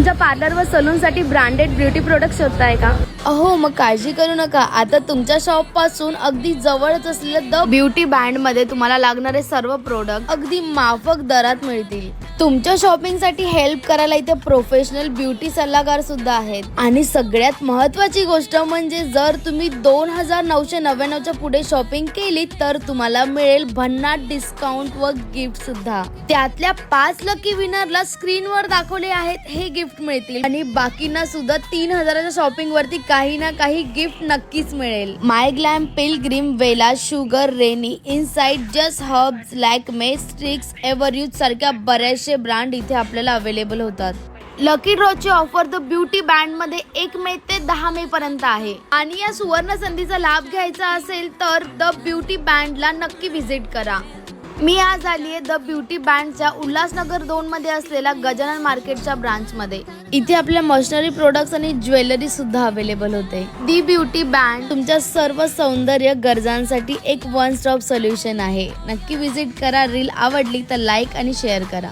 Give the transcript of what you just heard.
तुमच्या पार्लर व सलून साठी ब्रँडेड ब्युटी प्रोडक्ट शोधताय का? अहो मग काळजी करू नका. आता तुमच्या शॉपपासून अगदी जवळच असलेल्या द ब्युटी बँडमध्ये तुम्हाला लागणारे सर्व प्रोडक्ट अगदी माफक दरात मिळतील. तुमच्या शॉपिंगसाठी हेल्प करायला इथे प्रोफेशनल ब्युटी सल्लागार सुद्धा आहेत. आणि सगळ्यात महत्वाची गोष्ट म्हणजे जर तुम्ही दोन हजार नऊशे नव्याण्णवच्या पुढे शॉपिंग केली तर तुम्हाला मिळेल भन्नाट डिस्काउंट व गिफ्ट सुद्धा. त्यातल्या पाच लकी विनरला स्क्रीनवर दाखवले आहेत हे गिफ्ट मिळतील. आणि बाकींना सुद्धा तीन हजाराच्या शॉपिंग वरती काही ना काही गिफ्ट नक्कीच मिळेल. माय ग्लॅम पिलग्रीम वेला Sugar Renee Insight Just Herbs like मेस्ट्रिक्स Everyuth सारख्या बऱ्याचशे ब्रँड इथे आपल्याला अवेलेबल होतात. लकी ड्रॉची ऑफर द ब्युटी बँडमध्ये एक मे ते दहा मे पर्यंत आहे. आणि या सुवर्ण संधीचा लाभ घ्यायचा असेल तर द ब्युटी बँडला नक्की व्हिजिट करा. मी आज आली आहे द ब्युटी बँडच्या उल्हासनगर दोन मध्ये असलेल्या गजानन मार्केटच्या ब्रांच मध्ये. इथे आपल्या मशिनरी प्रोडक्ट्स आणि ज्वेलरी सुद्धा अवेलेबल होते. दी ब्युटी बँड तुमच्या सर्व सौंदर्य गरजांसाठी एक वन स्टॉप सोल्युशन आहे. नक्की विजिट करा रील आवडली तर लाईक आणि शेअर करा.